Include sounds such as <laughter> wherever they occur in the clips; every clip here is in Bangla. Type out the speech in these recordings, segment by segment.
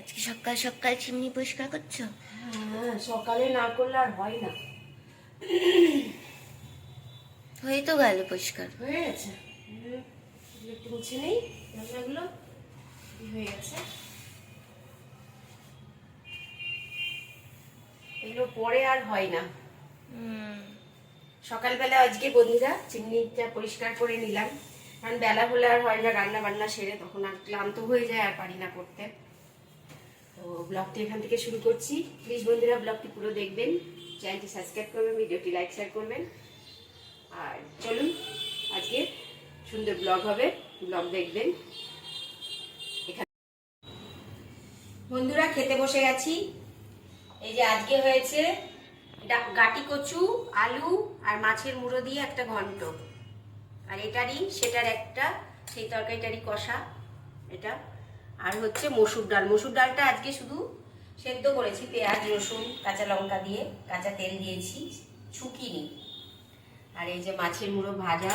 আজকে সকাল সকাল চিমনি পরিষ্কার করছ? হ্যাঁ সকালে না করলে আর হয় না। হয়ে তো গেল পরিষ্কার। হয়ে গেছে। হুম, একটু মুছে নেই রান্নাগুলো হয়ে গেছে। এগুলো পরে আর হয় না। হুম। সকালবেলা আজকে বন্ধুরা চিমনিটা পরিষ্কার করে নিলাম। কারণ বেলা হলে আর হয় না রান্না বান্না সেরে তখন আর ক্লান্ত হয়ে যায় আর পারি না করতে। তো ব্লগটি এখান থেকে শুরু করছি। প্লিজ বন্ধুরা ব্লগটি পুরো দেখবেন। চ্যানেলটি সাবস্ক্রাইব করবেন ভিডিওটি লাইক শেয়ার করবেন। আর চলুন, আজকে সুন্দর ব্লগ হবে। ব্লগ দেখবেন। এখানে বন্ধুরা, খেতে বসে গেছি। এই যে আজকে হয়েছে ডা- গাটি কচু, আলু আর মাছের মুড়ো দিয়ে একটা ঘন্ট। আর এটারই, সেটার একটা, সেই তরকারিটারই কষা। এটা আর হচ্ছে মসুর ডাল। মসুর ডালটা আজকে শুধু সেদ্ধ করেছি, পেঁয়াজ, রসুন, কাঁচা লঙ্কা দিয়ে। কাঁচা তেল দিয়েছি ছুকিনি আর এই যে মাছের মুড়ো ভাজা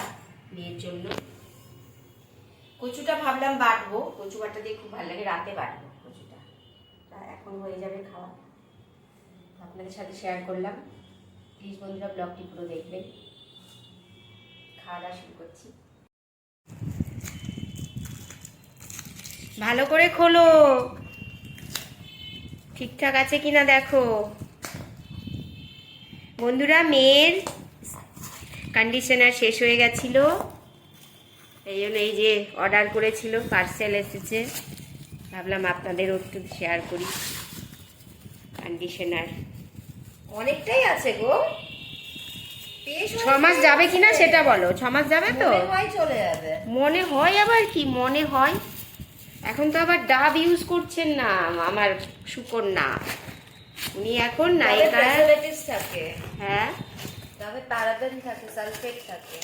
মেয়ের জন্য। কচুটা ভাবলাম বাটবো। কচু বাটা দিয়ে খুব ভালো লাগে, রাতে বাটবো কচুটা। তা এখন হয়ে যাবে খাওয়া। আপনাদের সাথে শেয়ার করলাম। প্লিজ বন্ধুরা ব্লগটি পুরো দেখবেন। খাওয়া দাওয়া শুরু করছি। ভালো করে খোলো। ঠিকঠাক আছে কিনা দেখো। বন্ধুরা মেয়ের কন্ডিশনার শেষ হয়ে গেছিল। এই জন্য এই যে অর্ডার করেছিল পার্সেল এসেছে। ভাবলাম আপনাদেরও একটু শেয়ার করি। কন্ডিশনার অনেকটাই আছে গো। ছ মাস যাবে কিনা সেটা বলো। ছ মাস যাবে তো? চলে যাবে। মনে হয় আবার কি? মনে হয়। এখন তো আবার ডাব ইউজ করছেন না আমার সুকন্যা। উনি এখন নায়িকা থাকে। হ্যাঁ? তবে প্যারাবেন থাকে সালফেট থাকে।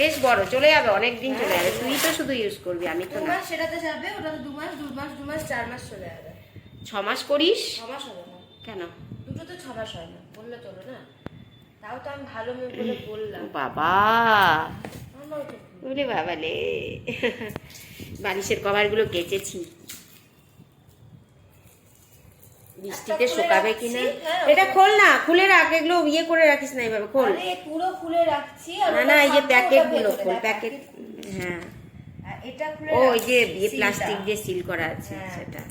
বেশ বড় চলে যাবে অনেক দিন চলে যাবে। তুই তো শুধু ইউজ করবি আমি তো না। সেটাতে যাবে ওটা দু মাস দু মাস দু মাস চার মাস চলে যাবে। ছ মাস করিস? ছ মাস হবে না। কেন? দুটো তো ছ মাস হয় না বললে চলো না। তাও তো আমি ভালো মেয়ে বলে বললাম। বাবা। আমার বলে বাবালে। বালিশের কভারগুলো কেচেছি। বৃষ্টিতে শুকাবে কিনা? হ্যাঁ, এটা খোল না খুলে রাখ এগুলো ইয়ে করে রাখিস না এইভাবে খোল। পুরো খুলে রাখছি না না এই যে প্যাকেটগুলো খোল প্যাকেট হ্যাঁ। এটা খুলে ও ওই যে রাখছি, ইয়ে প্লাস্টিক দিয়ে সিল করা আছে হ্যাঁ। সেটা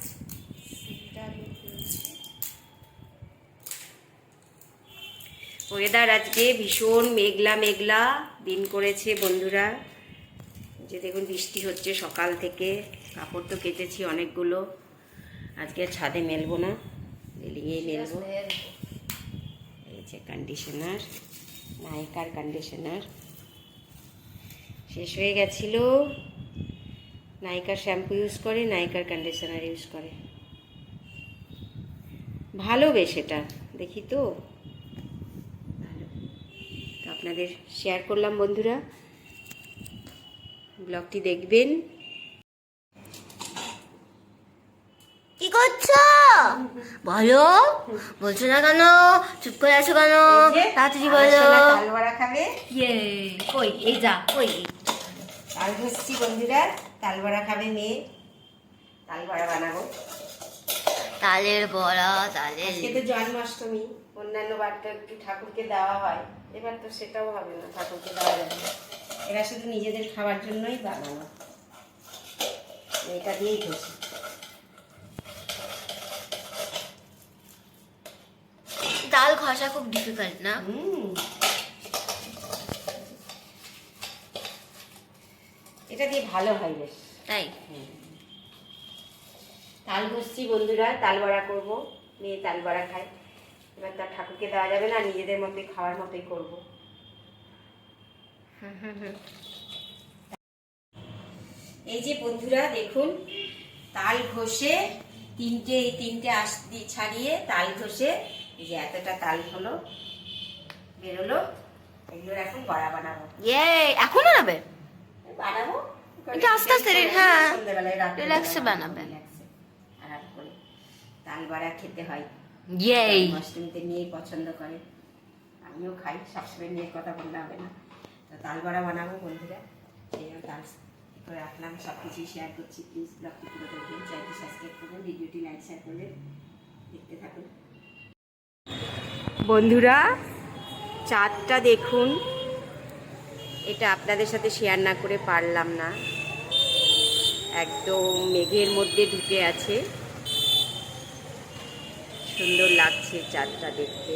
ওয়েদার আজকে ভীষণ মেঘলা মেঘলা। দিন করেছে বন্ধুরা। যে দেখুন বৃষ্টি হচ্ছে সকাল থেকে, কাপড় তো কেটেছি অনেকগুলো। আজকে ছাদে মেলবো না রেলিংয়েই মেলবো। কন্ডিশনার নায়িকার কন্ডিশনার শেষ হয়ে গেছিল। নায়িকার শ্যাম্পু ইউজ করে, নায়িকার কন্ডিশনার ইউজ করে। ভালো বেশ এটা, দেখি তো। আপনাদের শেয়ার করলাম বন্ধুরা। ব্লগটি দেখবেন। কি করছ? বলো। বলছো না কেন? চুপ করে আছো কেন? তাড়াতাড়ি বলো। তালবড়া খাবে। ইয়ে কই এই যা কই তাল ঘষছি বন্ধুরা তালবড়া খাবে মেয়ে। তালবড়া বানাবো। তালের বড়া তালের আজকে তো জন্মাষ্টমী। অন্যান্য বারটা একটু ঠাকুরকে দেওয়া হয়। এবার তো সেটাও হবে না ঠাকুরকে দেওয়া যাবে এরা শুধু নিজেদের খাওয়ার জন্যই বানানো এটা দিয়েই ঘষি ডাল ঘষা খুব ডিফিকাল্ট না? হুম। এটা দিয়ে ভালো হয় বেশ। তাই? তাল ঘষছি বন্ধুরা তাল বড়া করব মেয়ে তাল বড়া খায়। এবার তার ঠাকুরকে দেওয়া যাবে না নিজেদের মতোই খাওয়ার মতোই করব। <laughs> এই যে বন্ধুরা দেখুন তাল ঘষে তিনটে এই তিনটে আস ছাড়িয়ে তাল ঘষে এই যে এতটা তাল হলো বেরোলো এগুলোর এখন বড়া বানাবো। ইয়ে এখনও নেবে বানাবো? এটা আস্তে আস্তে হ্যাঁ। বানাবে। আরাম করে তাল বড়া খেতে হয়। ইয়ে অষ্টমীতে মেয়ে পছন্দ করে। আমিও খাই সবসময় নিয়ে কথা বললে হবে না। তাল বড়া বানাবো বন্ধুরা। জন্য তাল। তো রাখলাম সব কিছুই শেয়ার করছি। প্লিজ ব্লগটি পুরো দেখবেন চ্যানেলটি সাবস্ক্রাইব করবেন, ভিডিওটি লাইক শেয়ার করবেন। দেখতে থাকুন। বন্ধুরা, চাঁদটা দেখুন। এটা আপনাদের সাথে শেয়ার না করে পারলাম না। একদম মেঘের মধ্যে ঢুকে আছে। সুন্দর লাগছে চাঁদটা দেখতে।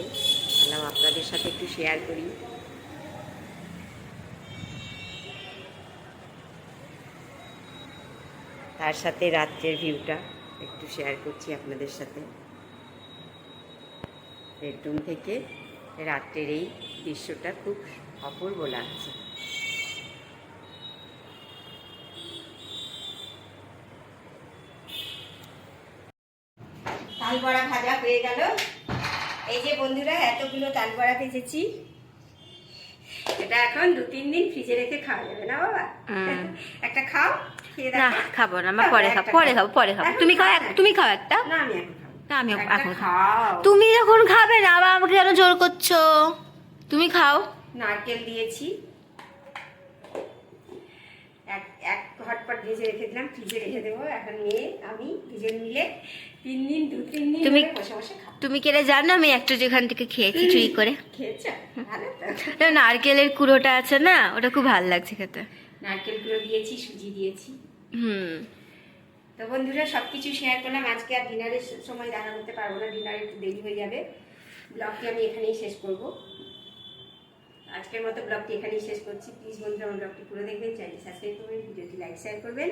আপনাদের সাথে একটু শেয়ার করি। তার সাথে রাত্রের ভিউটা একটু শেয়ার করছি আপনাদের সাথে। বেডরুম থেকে রাত্রের এই দৃশ্যটা খুব অপূর্ব লাগছে। তাল বড়া ভাজা হয়ে গেল। এই যে বন্ধুরা এতগুলো তাল বড়া ভেজেছি। এটা এখন দু তিন দিন ফ্রিজে রেখে খাওয়া যাবে না বাবা? একটা খাও। না খাব না আমার পরে খাব পরে খাব পরে খাব। তুমি খাও তুমি খাও একটা। না আমি এখন খাও। তুমি যখন খাবে না আবার আমাকে কেন জোর করছ? তুমি খাও। নারকেল দিয়েছি। এক ভেজে রেখে দিলাম ফ্রিজে রেখে দেবো। এখন মেয়ে আমি দুজন মিলে তিন দিন দু তিন দিন তুমি- বসে বসে তুমি কেটে জানো? আমি একটা যেখান থেকে খেয়েছি চুরি করে। খেয়েছ? না, নারকেলের কুড়োটা আছে না? ওটা খুব ভালো লাগছে খেতে। নারকেল গুঁড়ো দিয়েছি সুজি দিয়েছি। হুম। তো বন্ধুরা সব কিছু শেয়ার করলাম। আজকে আর ডিনারের সময় দেখা করতে পারব না। ডিনারে একটু দেরি হয়ে যাবে। ব্লগটি আমি এখানেই শেষ করব। আজকের মতো ব্লগটি এখানেই শেষ করছি। প্লিজ বন্ধুরা আমার ব্লগটি পুরো দেখবেন চ্যানেল সাবস্ক্রাইব করবেন ভিডিওটি লাইক শেয়ার করবেন।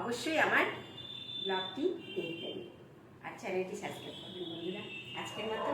অবশ্যই আমার ব্লগটি দেখবেন। আর চ্যানেলটি সাবস্ক্রাইব করবেন বন্ধুরা। আজকের মতো